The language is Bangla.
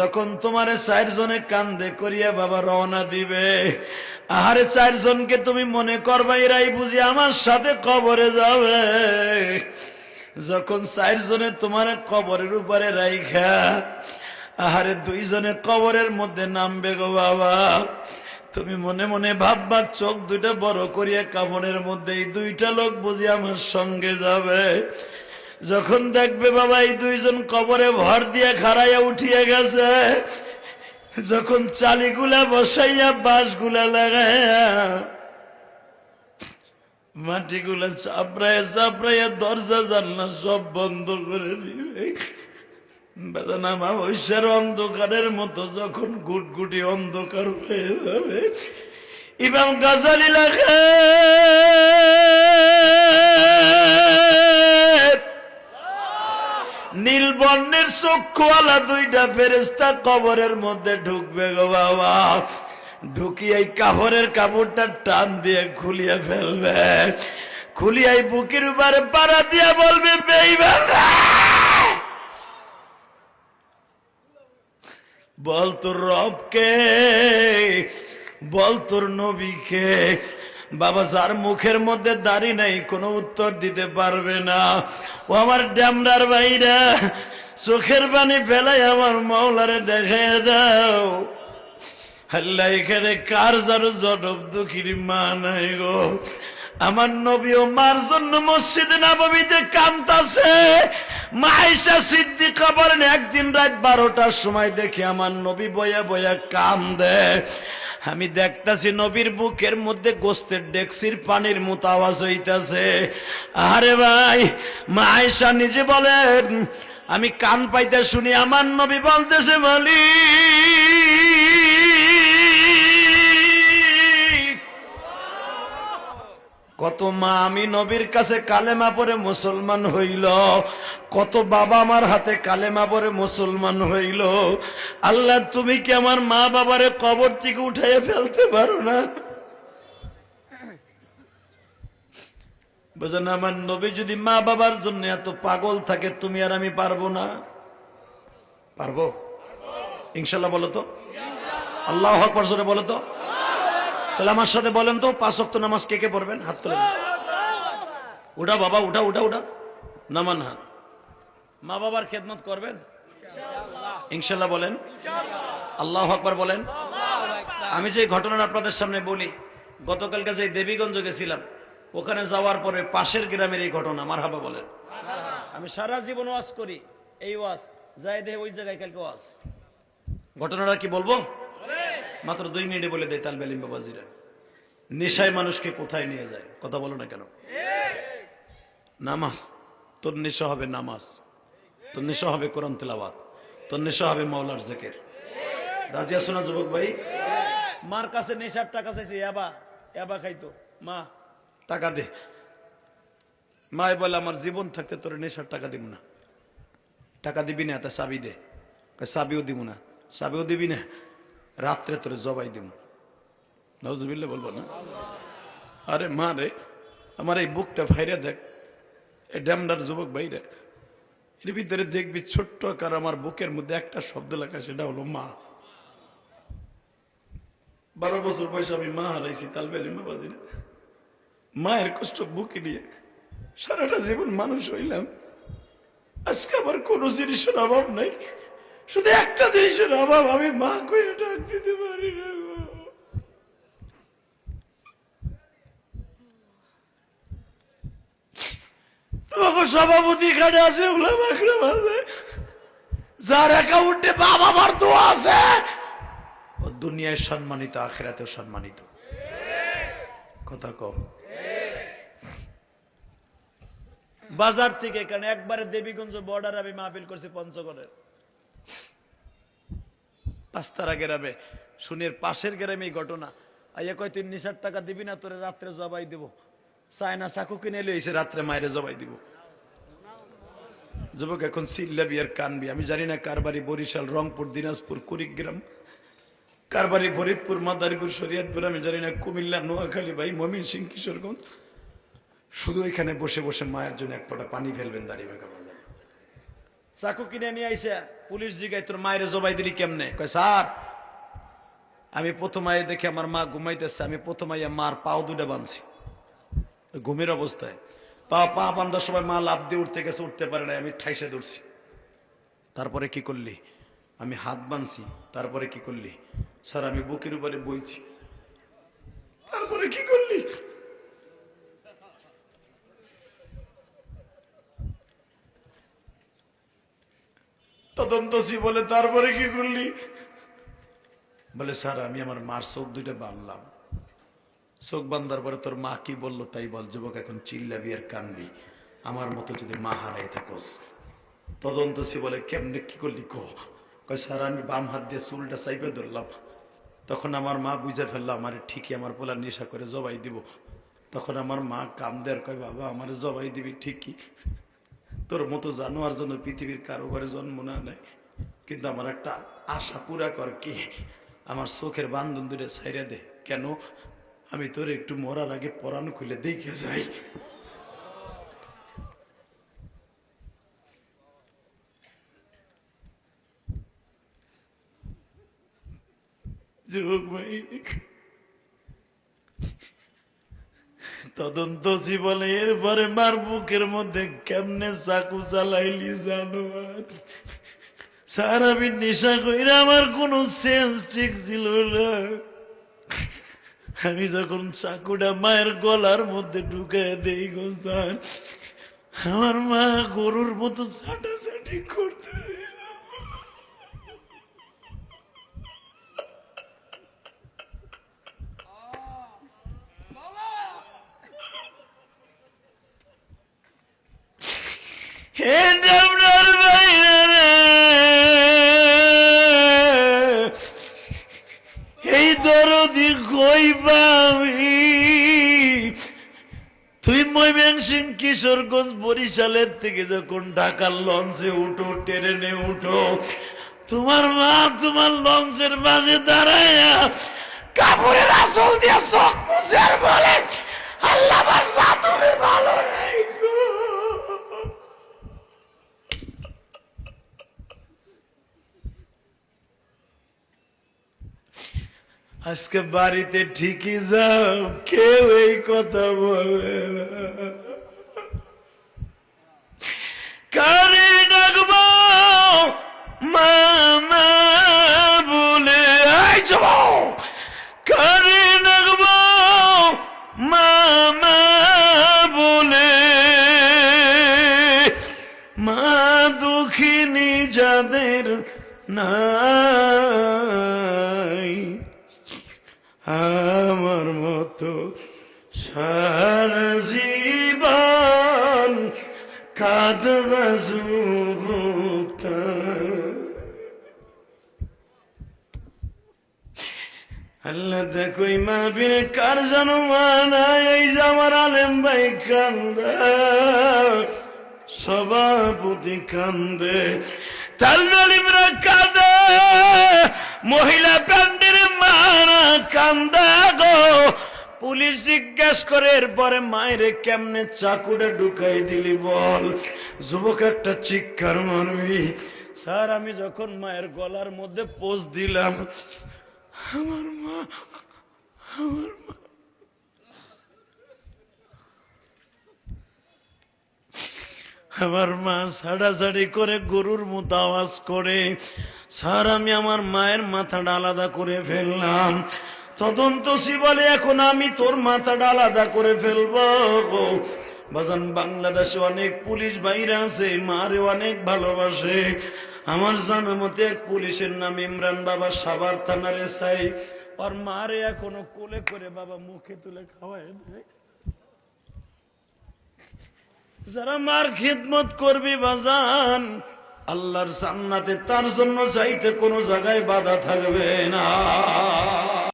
যখন তোমার চারজনে কান্দে করিয়া বাবা রওনা দিবে, আহারে চারজনকে তুমি মনে করবা এরাই বুঝি আমার সাথে কবরে যাবে। যখন চারজনে তোমার কবরের উপরে রাইখা, আহারে দুইজনে কবরের মধ্যে নামবে গো বাবা। তুমি মনে মনে ভাববা চোখ দুইটা বড় করিয়া কাপড়ের মধ্যে এই দুইটা লোক বুঝি আমার সঙ্গে যাবে। যখন দেখবে বাবা এই দুইজন কবরে ভর দিয়ে খাড়াইয়া উঠিয়ে গেছে, যখন চালিগুলা বসাইয়া বাঁশগুলা লাগাইয়া, মাটিগুলা চাপড়াইয়া চাপড়াইয়া দরজা জানলা সব বন্ধ করে দিবে। বেদনা মা ঐশ্বর অন্ধকারের মতো যখন গুটগুটি অন্ধকার হয়ে যাবে, ইমাম গাজালি লাগে। নীল বর্ণের চক্ষুওয়ালা দুইটা ফেরেস্তা কবরের মধ্যে ঢুকবে গো বাবা। ঢুকিয়ে কাপড়ের কাপড়টা টান দিয়ে খুলিয়ে ফেলবে। খুলিয়াই বুকের উপরে পাড়া দিয়ে বলবে বল তোর রবকে বল তোর নবীকে বাবা, যার মুখের মধ্যে দাড়ি নাই, কোনো উত্তর দিতে পারবে না। ও আমার ড্যামরার বাইরা চোখের পানি ফেলাই আমার মাওলারে দেখে দাও। আল্লাহ, এখানে কার যেন জনম দুঃখীর মা নাই গো। আমার নবী ও মার জন্য মসজিদে নবমীতে কামতাছে মাইশা সিদ্দিকা বলেন, একদিন রাত বারোটার সময় দেখি আমার নবী বয়া বয়া কাম দে আমি দেখতাছি নবীর বুকের মধ্যে গোস্তের ডেক্সির পানির মতো আওয়াজ হইতাছে। আরে ভাই মা আয়েশা নিজে বলেন আমি কান পাইতে শুনি আমার নবী বলতেছে, মালিক। কত মা আমি নবীর কাছে কালেমা পরে মুসলমান হইল, কত বাবা আমার হাতে কালেমা পরে মুসলমান হইল। আল্লাহ, তুমি কি আমার মা বাবারে কবর থেকে উঠাইয়া ফেলতে পারো না? বুঝেন আমার নবী যদি মা বাবার জন্য এত পাগল থাকে, তুমি আর আমি পারব না। পারব? ইনশাল্লাহ বলো তো। আল্লাহ হক জোরে বলো তো। তাহলে আমার সাথে বলেন তো, পাঁচ অক্ত নামাজ কে কে পড়বেন? হাত তোলেন উঠা বাবা, উঠা উঠা উঠা। নামান হাত। মা বাবার খেদমত করবেন? ইনশাল্লাহ বলেন। আল্লাহ আকবার বলেন। আমি যে ঘটনা আপনাদের সামনে বলি, গতকালকে যে দেবীগঞ্জ গেছিলাম ওখানে যাওয়ার পরে পাশের গ্রামের এই ঘটনা মার হাবা বলেন। আমি সারা জীবন ওয়াজ করি, এই ওয়াজ, যাই দে ওই জায়গায় কালকে ওয়াজ। ঘটনাটা কি বলব? মাত্র দুই মিনিটে বলে দেয় তালবে আলিম বাবাজিরা। নেশায় মানুষকে কোথায় নিয়ে যায়? কথা বলো না কেন? নামাজ। তোর নেশা হবে নামাজ। তোর নেশা হবে কোরআন তেলাবাদ তোর নেশা হবে মাওলার জেকের। রাজিয়া আছো না যুবক ভাই? মার কাছে নেশার টাকা চাইছে এবা এবা খাইতো। মা টাকা দে। মায় বলে, আমার জীবন থাকতে তোর নেশার টাকা দিব না। টাকা দিবি না, তা চাবি দে। চাবিও দিব না। চাবিও দিবি না, রাত্রে তোরে জবাই দিব নজবিল্লা বলব না। আরে মা রে, আমার এই বুকটা ভাইরে দেখ। এই ড্যামডার যুবক ভাইরে, এর ভিতরে দেখবি ছোট্ট আকার আমার বুকের মধ্যে একটা শব্দ লেখা সেটা হলো মা। বারো বছর বয়সে আমি মা হারাইছি, তালবেলি মা মায়ের কষ্ট বুকে নিয়ে সারাটা জীবন মানুষ হইলাম। আজকে আমার কোনো জিনিসের অভাব নাই। শুধু একটা জিনিসের অভাব, আমি মা কয়ে ডাক দিতে পারি না সভাপতি এখানে আছে যার অ্যাকাউন্টে বাবা আমার দোয়া আছে দুনিয়ায় সম্মানিত, আখেরাতেও সম্মানিত। কথা কও। বাজার থেকে এখানে একবারে দেবীগঞ্জ বর্ডার আমি মাহফিল করছি পঞ্চগড়ের পাঁচতারা গ্রামে, শুনের পাশের গ্রামে এই ঘটনা। আইয়া কয়, তুই নিশার টাকা দিবি না, তোরে রাত্রে জবাই দিব। চায়না চাকু কিনে এলে এসে রাত্রে মায়েরে জবাই দিব। যুবক এখন সিল্লাবি আর কানবি। আমি জানি না কারবারি বরিশাল, রংপুর, দিনাজপুর, কুড়িগ্রাম। কারবারি ফরিদপুর, মাদারীপুর, শরিয়তপুর, আমি জানি না, কুমিল্লা, নোয়াখালী, ভাই মমিন সিং কিশোরগঞ্জ। শুধু এখানে বসে বসে মায়ের জন্য এক ফোঁটা পানি ফেলবেন দাঁড়িয়ে চাকু কিনে নিয়ে আইসা, পুলিশ জিগায়, তোর মায়ের জবাই দিলি কেমনে? কয়, স্যার, আমি প্রথম আইয়ে দেখি আমার মা ঘুমাইতেছে, আমি প্রথম মার পাও দুটা বাঁধছি। ঘুমের অবস্থায়। পা পা বান্ধার সময় মা লাভ দিয়ে উঠতে গেছে, উঠতে পারে না আমি ঠাইসে ধরছি। তারপরে কি করলি? আমি হাত বাঁধছি, তারপরে কি করলি? স্যার, আমি বুকের উপরে বইছি। তারপরে কি করলি? তদন্তসি বলে তারপরে কি করলি? বলে, স্যার, আমি আমার মার চোখ দুইটা বাঁধলাম। চোখ বান্ধার পরে তোর মা কি বলল তাই বল, যুবক, এখন চিল্লাবি আর কানবি। আমার মতো যদি মা হারাই থাকস তদন্তসি বলে কেমনে কি করলি কো? কয়, স্যার, আমি বাম হাত দিয়ে চুলটা চাইপে ধরলাম। তখন আমার মা বুঝে ফেলল, আমার ঠিকই আমার পোলা নেশা করে জবাই দিব। তখন আমার মা কাম দেয়ার কয়, বাবা, আমার জবাই দিবি ঠিকই। তোর মতো জানোয়ার জন্য পৃথিবীর কারও ঘরে জন্ম না নেয়। কিন্তু আমার একটা আশা পুরা কর কি, আমার চোখের বান্ধন দূরে ছাইরা দে। কেন? আমি তোর একটু মরার আগে পরাণ খুলে দেখে যাই। যুবক ভাই তদন্ত বলে এরপরে মার বুকের মধ্যে কেমনে চাকু চালাইলি জানোয়ার? স্যার, আমি নেশা কইরা আমার কোনো সেন্স ঠিক ছিল না। আমি যখন চাকুটা মায়ের গলার মধ্যে ঢুকে দেই গো স্যার, আমার মা গরুর মতো ছাটাছাটি করতে হে ডাবনার বাইরে রে এই দরদি কই পাবি তুই ময়মনসিং কিশোরগঞ্জ বরিশালের থেকে যখন ঢাকার লঞ্চে উঠো, ট্রেনে উঠো, তোমার মা তোমার লঞ্চের মাঝে দাঁড়ায় কাপড়ের আসল দিয়ে চোখ মুছে আর বলে, আল্লাহ সাতুরে ভালো রাখো আজকে বাড়িতে ঠিকই যাও, কেউ এই কথা বলে কারে ডাকবো, মামা বলে যাব কারে ডাকবো, মামা বলে, মা দুঃখিনী যাদের নাই আমার মতো সারা জীবন কাঁদবা যুবকটা। আল্লাহ দেখো মা বিনে কার জানো এই যে আমার আলেম ভাই কান্দা, সভাপতি কান্দে তালবালিমরা কান্দে মহিলা প্যান্ডের মারা কান্দা গো। পুলিশ জিজ্ঞেস করে, এরপরে মায়ের কেমনে চাকুটা ঢুকাই দিলি বল? যুবক একটা চিৎকার মারবি। স্যার, আমি যখন মায়ের গলার মধ্যে পোষ দিলাম, আমার মা আমার মা আমার মা ছাড়াছাড়ি করে গরুর মতো আওয়াজ করে, স্যার, আমি আমার মায়ের মাথাটা আলাদা করে ফেললাম। তদন্ত বলে এখন আমি তোর মাথাটা আলাদা করে ফেলব। বাজান, বাংলাদেশে অনেক পুলিশ বাইরে আছে, মারে অনেক ভালোবাসে। আমার জানা মতে এক পুলিশের নাম ইমরান বাবা সাবার থানার এসাই ওর মারে এখনও কোলে করে বাবা মুখে তুলে খাওয়ায় দেয়। যারা মার খিদমত করবি বাজান, আল্লাহর সান্নাতে তার জন্য চাইতে কোনো জায়গায় বাধা থাকবে না।